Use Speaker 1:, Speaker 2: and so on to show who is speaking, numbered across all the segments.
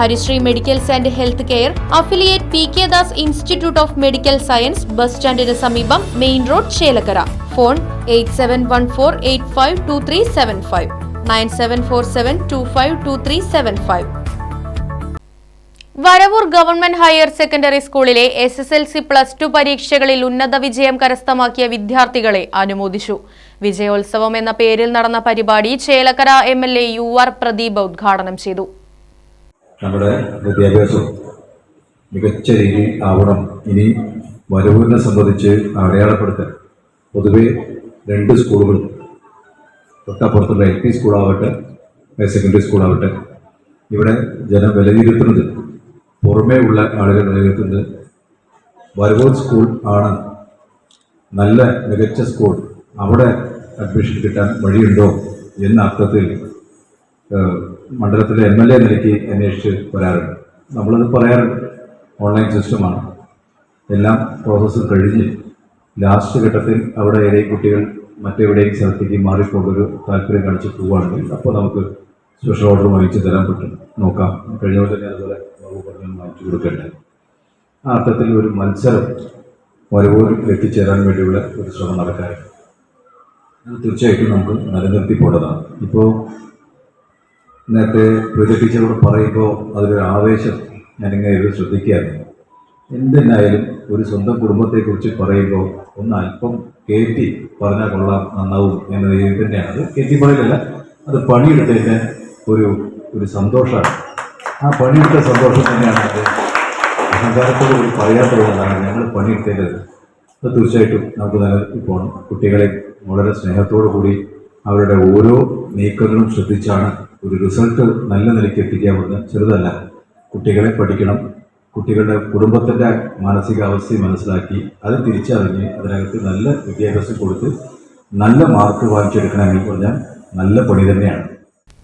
Speaker 1: Harisree medicals and health care affiliate P K Das institute of medical science bus സ്റ്റാൻഡിന് സമീപം main road Chelakkara. Phone eight seven one four eight five two three seven five. Nine seven four seven two five two three seven five. Varavoor government higher secondary സ്കൂളിലെ S S L C plus two പരീക്ഷകളിൽ ഉന്നത വിജയം കരസ്ഥമാക്കിയ വിദ്യാർത്ഥികളെ അനുമോദിച്ചു. വിജയോത്സവം എന്ന പേരിൽ നടന്ന പരിപാടി Chelakkara M L A U R Pradeep ഉദ്ഘാടനം ചെയ്തു.
Speaker 2: നമ്മുടെ വിദ്യാഭ്യാസം മികച്ച രീതിയിൽ ആവണം. ഇനി വരവിനെ സംബന്ധിച്ച് അടയാളപ്പെടുത്താൻ പൊതുവെ രണ്ട് സ്കൂളുകളും തൊട്ടപ്പുറത്തുള്ള എൽ പി സ്കൂളാവട്ടെ ഹയർ സെക്കൻഡറി സ്കൂളാവട്ടെ ഇവിടെ ജനം വിലയിരുത്തുന്നത് പുറമേ ഉള്ള ആളുകൾ വിലയിരുത്തുന്നത് വരവൂർ സ്കൂൾ ആണ്. നല്ല മികച്ച സ്കൂൾ. അവിടെ അഡ്മിഷൻ കിട്ടാൻ വഴിയുണ്ടോ എന്ന അർത്ഥത്തിൽ മണ്ഡലത്തിലെ എം എൽ എ നിലയ്ക്ക് അന്വേഷിച്ച് വരാറുണ്ട്. നമ്മളത് പറയാറുണ്ട്. ഓൺലൈൻ സിസ്റ്റമാണ് എല്ലാം പ്രോസസ്സ് കഴിഞ്ഞ് ലാസ്റ്റ് ഘട്ടത്തിൽ അവിടെ ഏതെങ്കിലും കുട്ടികൾ മറ്റെവിടെയും സ്ഥലത്തേക്ക് മാറിക്കൊണ്ടൊരു താല്പര്യം കാണിച്ച് പോവുകയാണെങ്കിൽ അപ്പോൾ നമുക്ക് സ്പെഷ്യൽ ഓർഡർ വാങ്ങിച്ച് തരാൻ പറ്റും. നോക്കാം. കഴിഞ്ഞ പോലെ തന്നെ അതുപോലെ ബാബു പറഞ്ഞു വാങ്ങിച്ചു കൊടുക്കണ്ടേ ആ അർത്ഥത്തിൽ ഒരു മത്സരം വരവൂരിൽ എത്തിച്ചേരാൻ വേണ്ടിയുള്ള ഒരു ശ്രമം നടക്കാറുണ്ട്. അത് തീർച്ചയായിട്ടും നമുക്ക് നിലനിർത്തി പോകേണ്ടതാണ് ഇപ്പോൾ നേരത്തെ പ്രചരിപ്പിച്ചവർ പറയുമ്പോൾ അതിലൊരു ആവേശം ഞാനിങ്ങനെ ഇത് ശ്രദ്ധിക്കുകയായിരുന്നു എന്തിനായാലും ഒരു സ്വന്തം കുടുംബത്തെക്കുറിച്ച് പറയുമ്പോൾ ഒന്ന് അല്പം കയറ്റി പറഞ്ഞാൽ കൊള്ളാം നന്നാവും എന്ന രീതിയിൽ തന്നെയാണ്. അത് കയറ്റി പറയലല്ല അത് പണിയെടുത്തതിന്റെ ഒരു ഒരു സന്തോഷമാണ്. ആ പണിയെടുത്ത സന്തോഷം തന്നെയാണ് അത്. അഹങ്കാരത്തോട് കൂടി പറയാത്തതുകൊണ്ടാണ് ഞങ്ങൾ പണിയെടുത്തേണ്ടത്. അത് തീർച്ചയായിട്ടും നമുക്ക് നിലനിർത്തി പോകണം കുട്ടികളെ വളരെ സ്നേഹത്തോടു കൂടി അവരുടെ ഓരോ നീക്കങ്ങളും ശ്രദ്ധിച്ചാണ് ഒരു റിസൾട്ട് നല്ല നിലയ്ക്ക് എത്തിക്കാമെന്ന് ചെറുതല്ല. കുട്ടികളെ പഠിക്കണം. കുട്ടികളുടെ കുടുംബത്തിന്റെ മാനസികാവസ്ഥയും മനസ്സിലാക്കി അത് തിരിച്ചറിഞ്ഞ് അതിനകത്ത് നല്ല വിദ്യാഭ്യാസം കൊടുത്ത് നല്ല മാർക്ക് വാങ്ങിച്ചെടുക്കണമെങ്കിൽ പറഞ്ഞാൽ നല്ല പണി തന്നെയാണ്.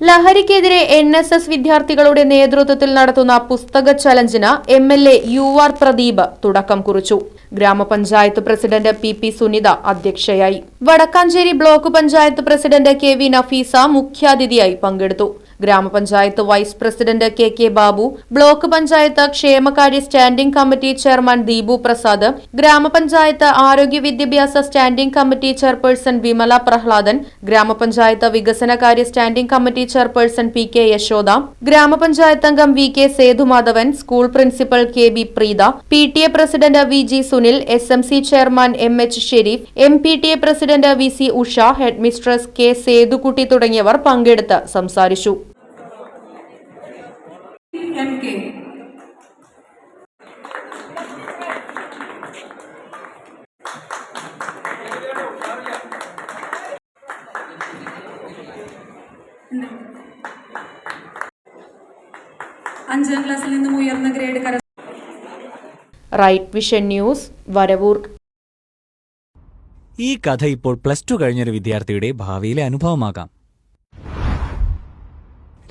Speaker 1: ലഹരിക്കെതിരെ എൻ എസ് എസ് വിദ്യാർത്ഥികളുടെ നേതൃത്വത്തിൽ നടത്തുന്ന പുസ്തക ചലഞ്ചിന് M L A U R Pradeep തുടക്കം കുറിച്ചു. ഗ്രാമപഞ്ചായത്ത് പ്രസിഡന്റ് പി പി സുനിത അധ്യക്ഷയായി. Vadakkanchery block panchayat president K V Nafeesa മുഖ്യാതിഥിയായി പങ്കെടുത്തു. ഗ്രാമപഞ്ചായത്ത് vice president K K Babu block panchayat ക്ഷേമകാര്യ standing committee chairman Deepu Prasad ഗ്രാമപഞ്ചായത്ത് ആരോഗ്യ വിദ്യാഭ്യാസ standing committee chairperson Vimala Prahladan ഗ്രാമപഞ്ചായത്ത് വികസനകാര്യ standing committee chairperson P K Yashoda ഗ്രാമപഞ്ചായത്ത് അംഗം V K Sethumadhavan school principal K B Preetha P T A president V G Sunil S M C chairman M H Sharif M P T A president V C Usha headmistress K Sethukutty തുടങ്ങിയവർ പങ്കെടുത്ത് സംസാരിച്ചു.
Speaker 3: അഞ്ചാം ക്ലാസ്സിൽ നിന്നും ഉയർന്ന grade കര
Speaker 1: right vision news Varavoor.
Speaker 4: ഈ കഥ ഇപ്പോൾ പ്ലസ് ടു കഴിഞ്ഞൊരു വിദ്യാർത്ഥിയുടെ ഭാവിയിലെ അനുഭവമാകാം.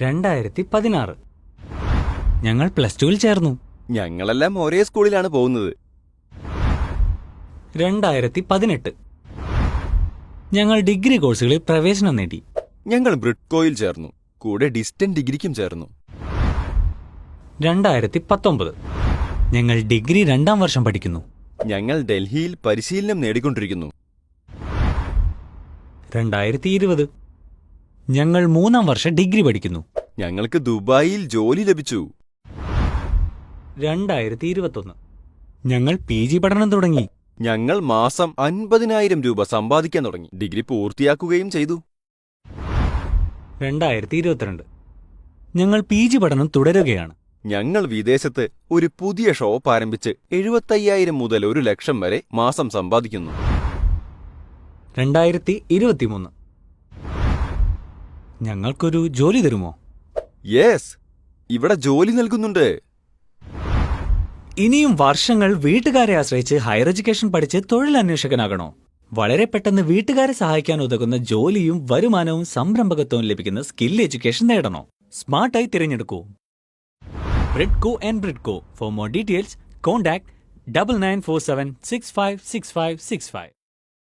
Speaker 4: രണ്ടായിരത്തി പതിനാറ് ഞങ്ങൾ പ്ലസ് ടുവിൽ ചേർന്നു.
Speaker 5: ഞങ്ങളെല്ലാം ഒരേ സ്കൂളിലാണ് പോകുന്നത്.
Speaker 4: രണ്ടായിരത്തി പതിനെട്ട് ഞങ്ങൾ ഡിഗ്രി കോഴ്സുകളിൽ പ്രവേശനം നേടി.
Speaker 5: ഞങ്ങൾ ബ്രിഡ്കോയിൽ ചേർന്നു. കൂടെ ഡിസ്റ്റന്റ് ഡിഗ്രിക്കും ചേർന്നു.
Speaker 4: രണ്ടായിരത്തി പത്തൊമ്പത് ഞങ്ങൾ ഡിഗ്രി രണ്ടാം വർഷം പഠിക്കുന്നു.
Speaker 5: ഞങ്ങൾ ഡൽഹിയിൽ പരിശീലനം നേടിക്കൊണ്ടിരിക്കുന്നു.
Speaker 4: രണ്ടായിരത്തി ഇരുപത് ഞങ്ങൾ മൂന്നാം വർഷം ഡിഗ്രി പഠിക്കുന്നു.
Speaker 5: ഞങ്ങൾക്ക് ദുബായിൽ ജോലി ലഭിച്ചു.
Speaker 4: രണ്ടായിരത്തി ഇരുപത്തൊന്ന് ഞങ്ങൾ പി ജി പഠനം തുടങ്ങി.
Speaker 5: ഞങ്ങൾ മാസം അൻപതിനായിരം രൂപ സമ്പാദിക്കാൻ തുടങ്ങി. ഡിഗ്രി പൂർത്തിയാക്കുകയും ചെയ്തു.
Speaker 4: രണ്ടായിരത്തി ഇരുപത്തിരണ്ട് ഞങ്ങൾ പി ജി പഠനം തുടരുകയാണ്.
Speaker 5: ഞങ്ങൾ വിദേശത്ത് ഒരു പുതിയ ഷോപ്പ് ആരംഭിച്ച് എഴുപത്തയ്യായിരം മുതൽ ഒരു ലക്ഷം വരെ മാസം സമ്പാദിക്കുന്നു.
Speaker 4: രണ്ടായിരത്തി ഇരുപത്തിമൂന്ന് ഞങ്ങൾക്കൊരു ജോലി തരുമോ?
Speaker 5: യെസ് ഇവിടെ ജോലി നൽകുന്നുണ്ട്.
Speaker 4: ഇനിയും വർഷങ്ങൾ വീട്ടുകാരെ ആശ്രയിച്ച് ഹയർ എഡ്യൂക്കേഷൻ പഠിച്ച് തൊഴിലന്വേഷകനാകണോ? വളരെ പെട്ടെന്ന് വീട്ടുകാരെ സഹായിക്കാൻ ഉതകുന്ന ജോലിയും വരുമാനവും സംരംഭകത്വവും ലഭിക്കുന്ന സ്കിൽ എഡ്യൂക്കേഷൻ നേടണോ? സ്മാർട്ടായി തിരഞ്ഞെടുക്കൂ. Bridco and Bridco. For more details contact double nine four seven six five six five six five